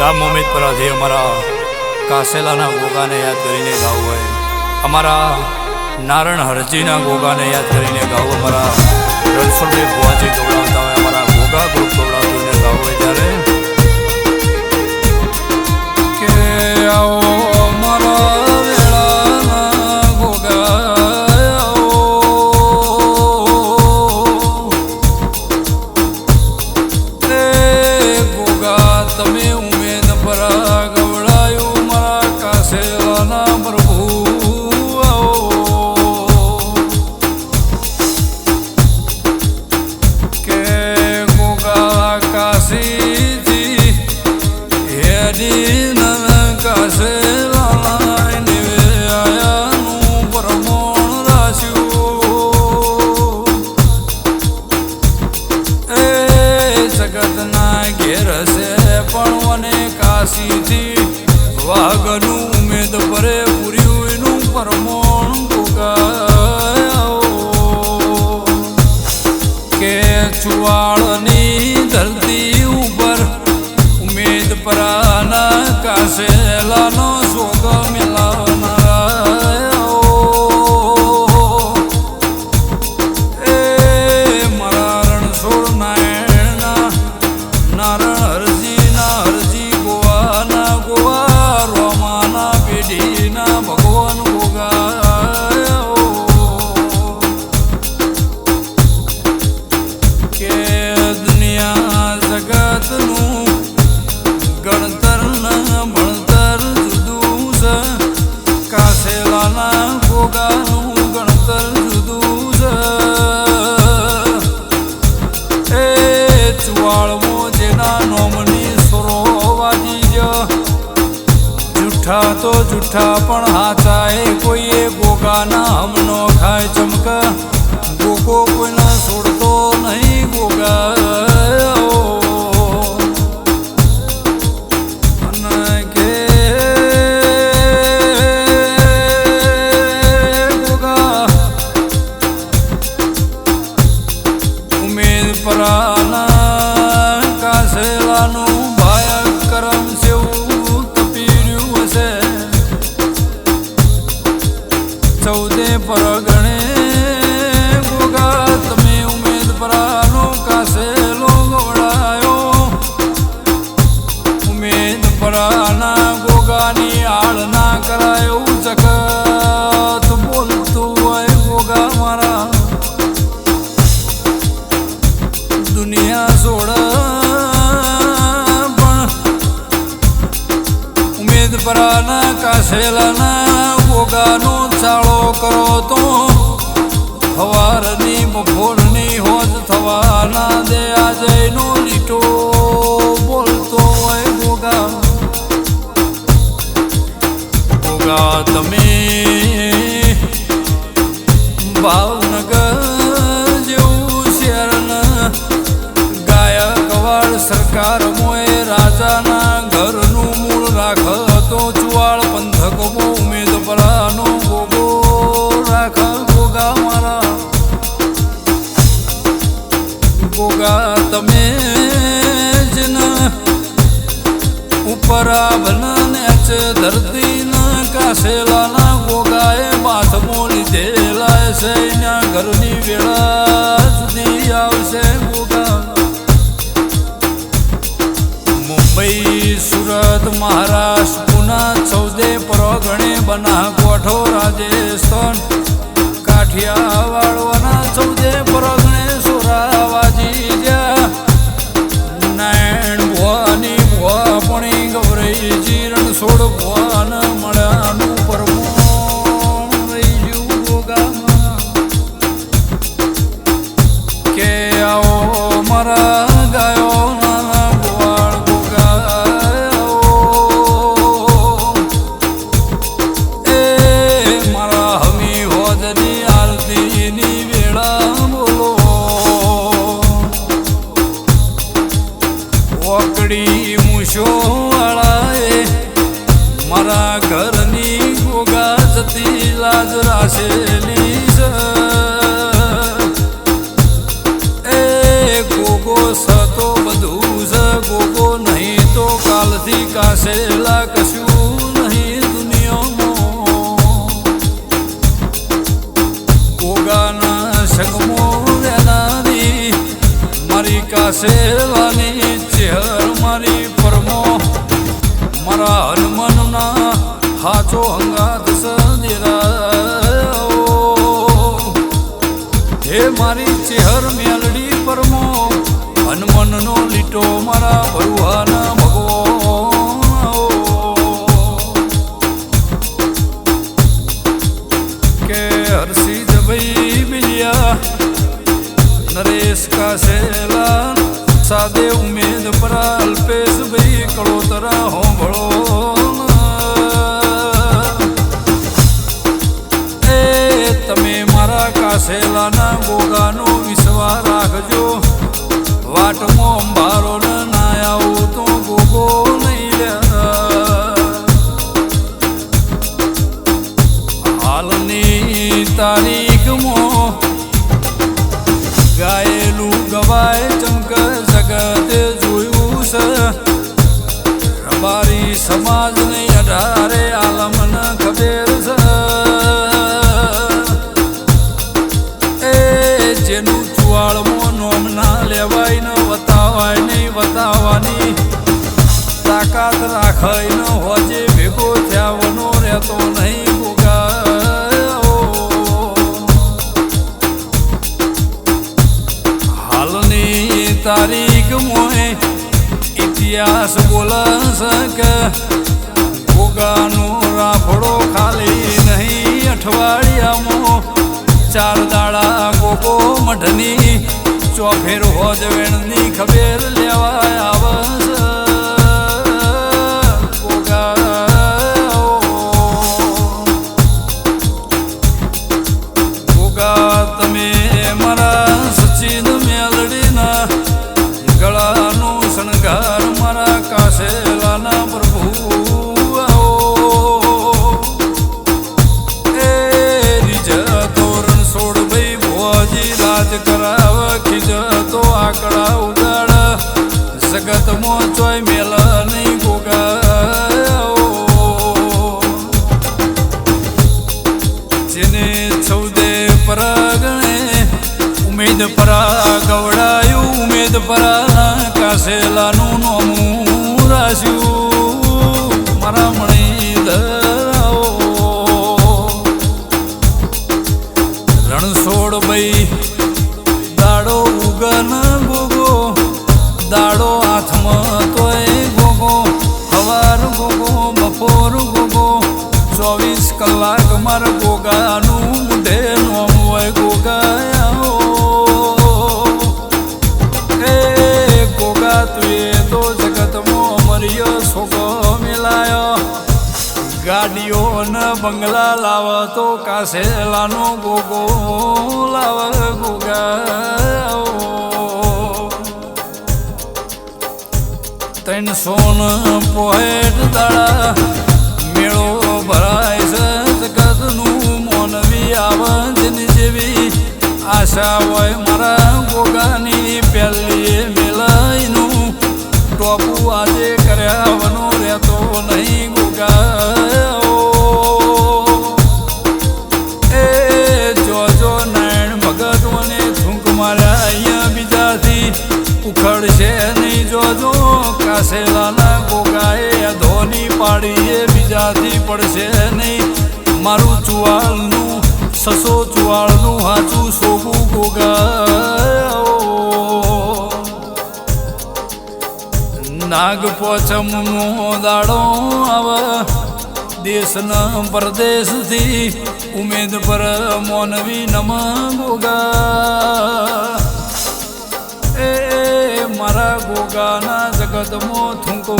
ગામ જે અમારા કાસેલાના ગોગાને યાદ કરીને ગાવું હોય. અમારા નારણ હરજીના ગોગાને યાદ કરીને ગાવું. અમારા રણછોડભાઈ ભુવાજી ગવડાવતા હોય. અમારા ગોગા કે જૂઠા તો જૂઠા પણ હાચા એ કોઈએ ગોગાના હમનો ખાય ચમકા. ગોગો કોઈના છોડતો નહીં ગોગા. દુનિયા છોડ પણ ઉમેદ પરાના કાસેલાના ગોગાનો ચાળો કરો તો હવારની બપોરની હોજ થવાના દે આજનો લીટો બોલતો હોય ગોગા. ગોગા, તમે તો ચુવાળ પંથકમાં ઉમેદ પરાનો ગોગો રાખ ગોગા મારા. ગોગા તમે જ ઉપરા આભને છે ધરતીના કાસેલાના ગોગાએ બાથમો દેલા છે એના ઘરની વેળા સુધી આવશે ગોગા મુંબઈ સુરત મહારાષ્ટ્ર પરગણે રાજેસ્થાન કાઠિયા વાળવાના ચૌદે પરગણે સુરાવાજી જ્યાં નારાયણ ભુવાની ભુવા પણી ગૌરઈ જીરણ છોડ ભુવાન ઓકડી મૂછો વાળાએ. મારા ઘરની ગોગા જતી લાજ રાખેલી છે. એ ગોગો સતો બધું જ ગોગો નહીં તો કાલથી કાસેલા કશું નહીં દુનિયામાં. ગોગાના સંગમો વેનારી મારી કાસેલાની નરેશ કાસેલા સાદે ઉમેદ પરા અલ્પેશ ભાઈ કળોતરા હોંભળો એ તમે મારા કાસેલાના ગોગાનો વિશ્વાસ રાખજો વાટમાં સમાજને અઢારે આલમન ખબેર છે. એ જેનું ચુવાળમાં નોમ ના લેવાય ને વતાવાય નહીં વતાવાની. તાકાત રાખાય ન હોજે ભેગો ઇતિહાસ બોલશે કે ગોગાનો રાફડો ખાલી નહીં, અઠવાડિયામાં ચાર દાડા ગોગો મઢની. ચોફેર હોજ ખબેર લેવા આવે છે કરાવ જતો આકડા ઉડાડ. જગતમાં ચોય મેલ નહીં ગોગા જેને ચૌદે પરાગણે ઉમેદ પરા ગવડાયું, ઉમેદ પરા કાસેલાનું નોમું રાશ્યું મારા માર ગોગાનું મુઢે નોમ હોય ગોગાયા એ ગોગા તુએ તો જગતમાં મર્યો સોગો મિલાયો. ગાડીઓ ને બંગલા લાવ તો કાસેલાનો ગોગો લાવ ગોગા ત્રણસો ને પોહેટ દાડા મેળો ભરાય મોનવી આવજની જેવી આશા હોય મારા ગોગાની પહેલી મેલાઈનું. ટોપું આજે કર્યા વનો રહેતો નહીં ગોગા ઉખડશે નહીં જોજો કાસેલાના ગોગાએ ધોની પાડીએ બીજાથી પડશે નહીં. મારું ચુવાળનું સસો ચુવાળનું હાચું સોગું ગોગાઓ નાગ પોચમ દાડો આવ, દેશના પરદેશથી ઉમેદ પર મોનવી નમ ગોગા એ મારા ગોગાના જગતમાં થૂંકો